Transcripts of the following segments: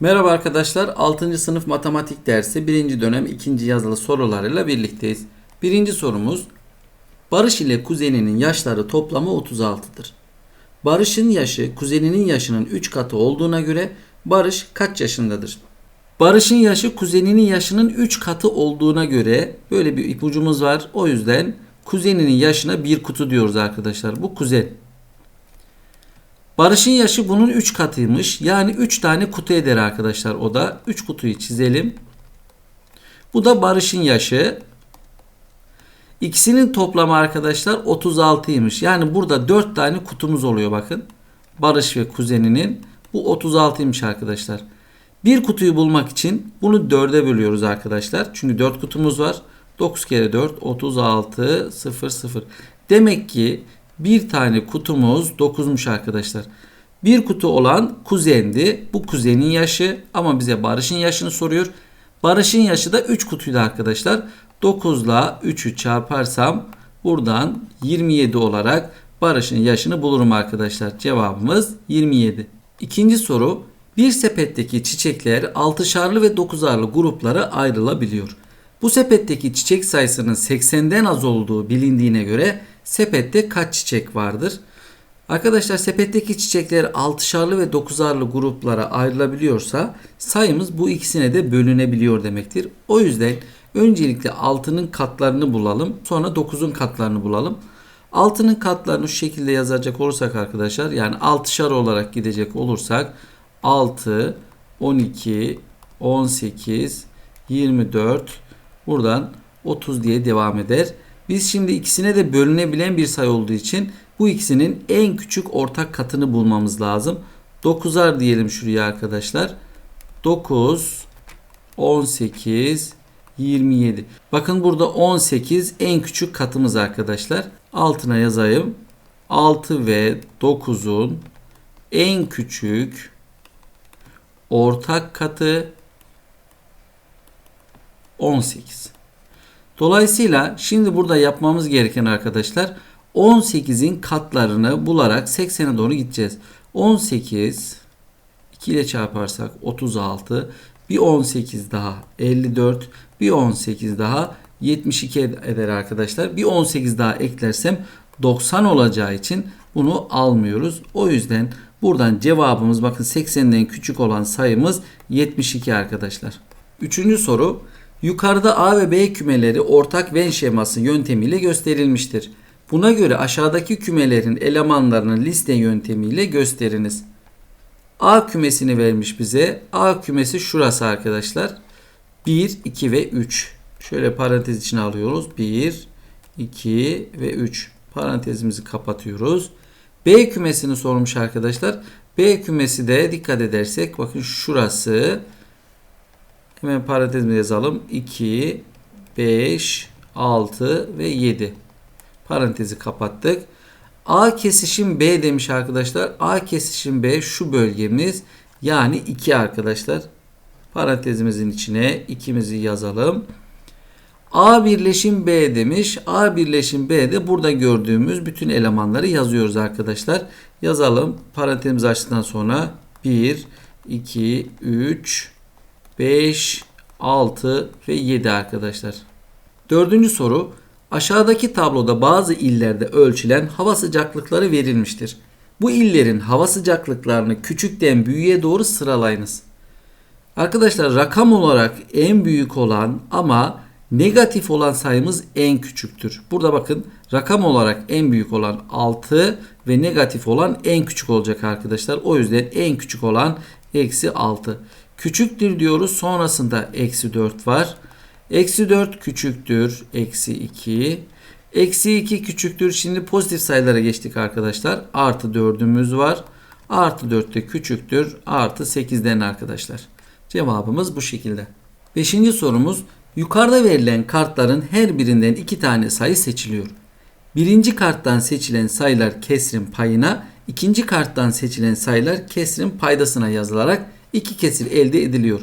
Merhaba arkadaşlar. 6. sınıf matematik dersi 1. dönem 2. yazılı sorularıyla birlikteyiz. Birinci sorumuz Barış ile kuzeninin yaşları toplamı 36'dır. Barış'ın yaşı kuzeninin yaşının 3 katı olduğuna göre Barış kaç yaşındadır? Barış'ın yaşı kuzeninin yaşının 3 katı olduğuna göre böyle bir ipucumuz var. O yüzden kuzeninin yaşına bir kutu diyoruz arkadaşlar. Bu kuzen. Barış'ın yaşı bunun 3 katıymış. Yani 3 tane kutu eder arkadaşlar o da. 3 kutuyu çizelim. Bu da Barış'ın yaşı. İkisinin toplamı arkadaşlar 36'ymış. Yani burada 4 tane kutumuz oluyor bakın. Barış ve kuzeninin. Bu 36'ymış arkadaşlar. Bir kutuyu bulmak için bunu 4'e bölüyoruz arkadaşlar. Çünkü 4 kutumuz var. 9 kere 4 36 0 0. Demek ki bir tane kutumuz 9'muş arkadaşlar. Bir kutu olan kuzendi. Bu kuzenin yaşı ama bize Barış'ın yaşını soruyor. Barış'ın yaşı da 3 kutuydu arkadaşlar. 9 ile 3'ü çarparsam buradan 27 olarak Barış'ın yaşını bulurum arkadaşlar. Cevabımız 27. İkinci soru. Bir sepetteki çiçekler 6'şarlı ve 9'arlı gruplara ayrılabiliyor. Bu sepetteki çiçek sayısının 80'den az olduğu bilindiğine göre sepette kaç çiçek vardır? Arkadaşlar sepetteki çiçekler 6'şarlı ve 9'arlı gruplara ayrılabiliyorsa sayımız bu ikisine de bölünebiliyor demektir. O yüzden öncelikle 6'nın katlarını bulalım. Sonra 9'un katlarını bulalım. 6'nın katlarını şu şekilde yazacak olursak arkadaşlar yani 6'şar olarak gidecek olursak 6, 12, 18, 24 buradan 30 diye devam eder. Biz şimdi ikisine de bölünebilen bir sayı olduğu için bu ikisinin en küçük ortak katını bulmamız lazım. 9'ar diyelim şuraya arkadaşlar. 9, 18, 27. Bakın burada 18 en küçük katımız arkadaşlar. Altına yazayım. 6 ve 9'un en küçük ortak katı 18. Dolayısıyla şimdi burada yapmamız gereken arkadaşlar 18'in katlarını bularak 80'e doğru gideceğiz. 18 2 ile çarparsak 36 bir 18 daha 54 bir 18 daha 72 eder arkadaşlar. Bir 18 daha eklersem 90 olacağı için bunu almıyoruz. O yüzden buradan cevabımız bakın 80'den küçük olan sayımız 72 arkadaşlar. Üçüncü soru. Yukarıda A ve B kümeleri ortak Venn şeması yöntemiyle gösterilmiştir. Buna göre aşağıdaki kümelerin elemanlarını liste yöntemiyle gösteriniz. A kümesini vermiş bize. A kümesi şurası arkadaşlar. 1, 2 ve 3. Şöyle parantez içine alıyoruz. 1, 2 ve 3. Parantezimizi kapatıyoruz. B kümesini sormuş arkadaşlar. B kümesi de dikkat edersek bakın şurası. Hemen parantezimi yazalım. 2, 5, 6 ve 7. Parantezi kapattık. A kesişim B demiş arkadaşlar. A kesişim B şu bölgemiz. Yani 2 arkadaşlar. Parantezimizin içine 2'mizi yazalım. A birleşim B demiş. A birleşim B de burada gördüğümüz bütün elemanları yazıyoruz arkadaşlar. Yazalım. Parantezimizi açtıktan sonra 1, 2, 3, 5, 6 ve 7 arkadaşlar. Dördüncü soru. Aşağıdaki tabloda bazı illerde ölçülen hava sıcaklıkları verilmiştir. Bu illerin hava sıcaklıklarını küçükten büyüğe doğru sıralayınız. Arkadaşlar rakam olarak en büyük olan ama negatif olan sayımız en küçüktür. Burada bakın rakam olarak en büyük olan 6 ve negatif olan en küçük olacak arkadaşlar. O yüzden en küçük olan eksi 6. Küçüktür diyoruz sonrasında eksi 4 var. Eksi 4 küçüktür. Eksi 2. Eksi 2 küçüktür. Şimdi pozitif sayılara geçtik arkadaşlar. Artı 4'ümüz var. Artı 4 de küçüktür. Artı 8'den arkadaşlar. Cevabımız bu şekilde. Beşinci sorumuz. Yukarıda verilen kartların her birinden iki tane sayı seçiliyor. Birinci karttan seçilen sayılar kesrin payına, ikinci karttan seçilen sayılar kesrin paydasına yazılarak iki kesir elde ediliyor.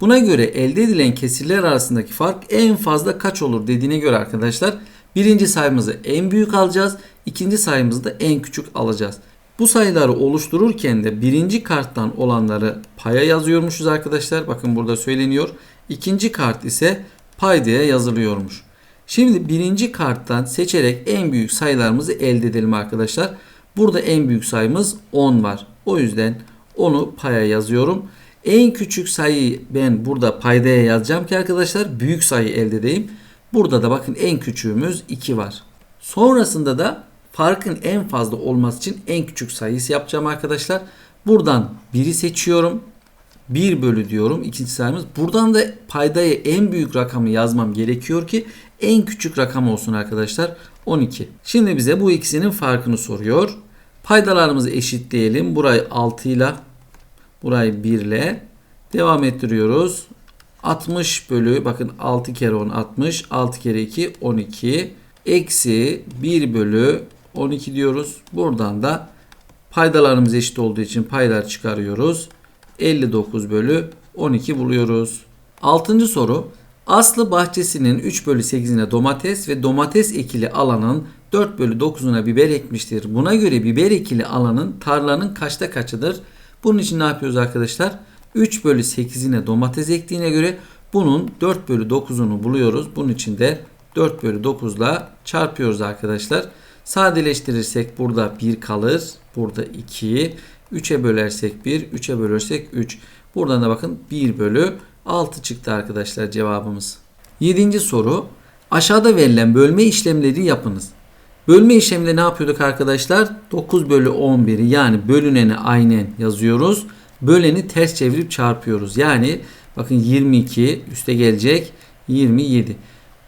Buna göre elde edilen kesirler arasındaki fark en fazla kaç olur dediğine göre arkadaşlar birinci sayımızı en büyük alacağız. ikinci sayımızı da en küçük alacağız. Bu sayıları oluştururken de birinci karttan olanları paya yazıyormuşuz arkadaşlar. Bakın burada söyleniyor. İkinci kart ise paydaya yazılıyormuş. Şimdi birinci karttan seçerek en büyük sayılarımızı elde edelim arkadaşlar. Burada en büyük sayımız 10 var. O yüzden onu paya yazıyorum. En küçük sayıyı ben burada paydaya yazacağım ki arkadaşlar büyük sayı elde edeyim. Burada da bakın en küçüğümüz 2 var. Sonrasında da farkın en fazla olması için en küçük sayısı yapacağım arkadaşlar. Buradan 1'i seçiyorum. 1 bölü diyorum ikinci sayımız. Buradan da paydaya en büyük rakamı yazmam gerekiyor ki en küçük rakam olsun arkadaşlar. 12. Şimdi bize bu ikisinin farkını soruyor. Paydalarımızı eşitleyelim. Burayı 6 ile burayı 1 ile devam ettiriyoruz. 60 bölü bakın 6 kere 10 60 6 kere 2 12 eksi 1 bölü 12 diyoruz. Buradan da paydalarımız eşit olduğu için paylar çıkarıyoruz. 59 bölü 12 buluyoruz. Altıncı soru. Aslı bahçesinin 3 bölü 8'ine domates ve domates ekili alanın 4 bölü 9'una biber ekmiştir. Buna göre biber ekili alanın tarlanın kaçta kaçıdır? Bunun için ne yapıyoruz arkadaşlar? 3 bölü 8'ine domates ektiğine göre bunun 4 bölü 9'unu buluyoruz. Bunun için de 4 bölü 9 ile çarpıyoruz arkadaşlar. Sadeleştirirsek burada 1 kalır. Burada 2. 3'e bölersek 1. 3'e bölersek 3. Buradan da bakın 1 bölü 6 çıktı arkadaşlar cevabımız. 7. soru. Aşağıda verilen bölme işlemleri yapınız. Bölme işleminde ne yapıyorduk arkadaşlar? 9 bölü 11'i yani bölüneni aynen yazıyoruz. Böleni ters çevirip çarpıyoruz. Yani bakın 22 üste gelecek 27.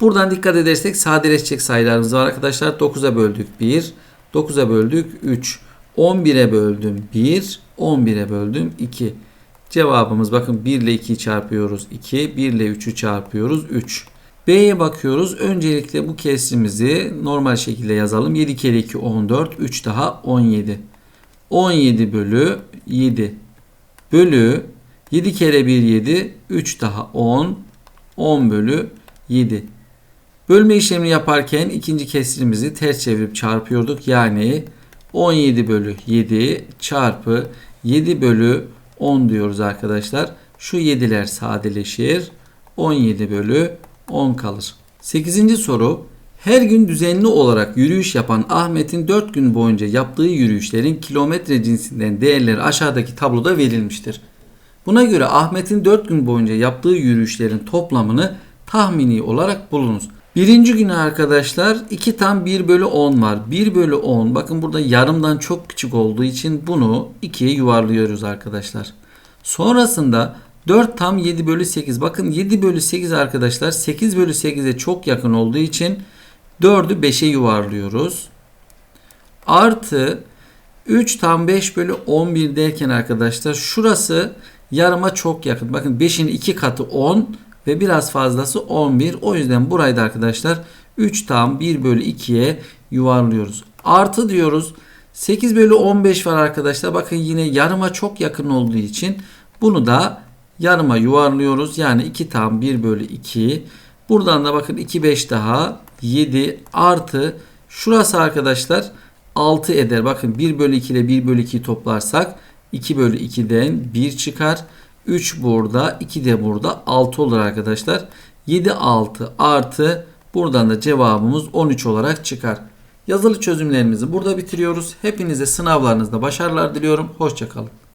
Buradan dikkat edersek sadeleşecek sayılarımız var arkadaşlar. 9'a böldük 1. 9'a böldük 3. 11'e böldüm 1. 11'e böldüm 2. Cevabımız bakın 1 ile 2'yi çarpıyoruz 2. 1 ile 3'ü çarpıyoruz 3. B'ye bakıyoruz. Öncelikle bu kesrimizi normal şekilde yazalım. 7 kere 2 14. 3 daha 17. 17 bölü 7 bölü 7 kere 1 7. 3 daha 10. 10 bölü 7. Bölme işlemini yaparken ikinci kesrimizi ters çevirip çarpıyorduk. Yani 17 bölü 7 çarpı 7 bölü 10 diyoruz arkadaşlar. Şu 7'ler sadeleşir. 17 bölü 10 kalır. 8. soru. Her gün düzenli olarak yürüyüş yapan Ahmet'in 4 gün boyunca yaptığı yürüyüşlerin kilometre cinsinden değerleri aşağıdaki tabloda verilmiştir. Buna göre Ahmet'in 4 gün boyunca yaptığı yürüyüşlerin toplamını tahmini olarak bulunuz. Birinci güne arkadaşlar 2 tam 1 bölü 10 var. 1 bölü 10 bakın burada yarımdan çok küçük olduğu için bunu 2'ye yuvarlıyoruz arkadaşlar. Sonrasında 4 tam 7 bölü 8. Bakın 7 bölü 8 arkadaşlar 8 bölü 8'e çok yakın olduğu için 4'ü 5'e yuvarlıyoruz. Artı 3 tam 5 bölü 11 derken arkadaşlar şurası yarıma çok yakın. Bakın 5'in 2 katı 10 ve biraz fazlası 11. O yüzden burayı da arkadaşlar 3 tam 1 bölü 2'ye yuvarlıyoruz. Artı diyoruz. 8 bölü 15 var arkadaşlar. Bakın yine yarıma çok yakın olduğu için bunu da yarıma yuvarlıyoruz. Yani 2 tam 1 bölü 2. Buradan da bakın 2 5 daha 7 artı şurası arkadaşlar 6 eder. Bakın 1 bölü 2 ile 1 bölü 2'yi toplarsak 2 bölü 2'den 1 çıkar. 3 burada 2 de burada 6 olur arkadaşlar. 7 6 artı buradan da cevabımız 13 olarak çıkar. Yazılı çözümlerimizi burada bitiriyoruz. Hepinize sınavlarınızda başarılar diliyorum. Hoşçakalın.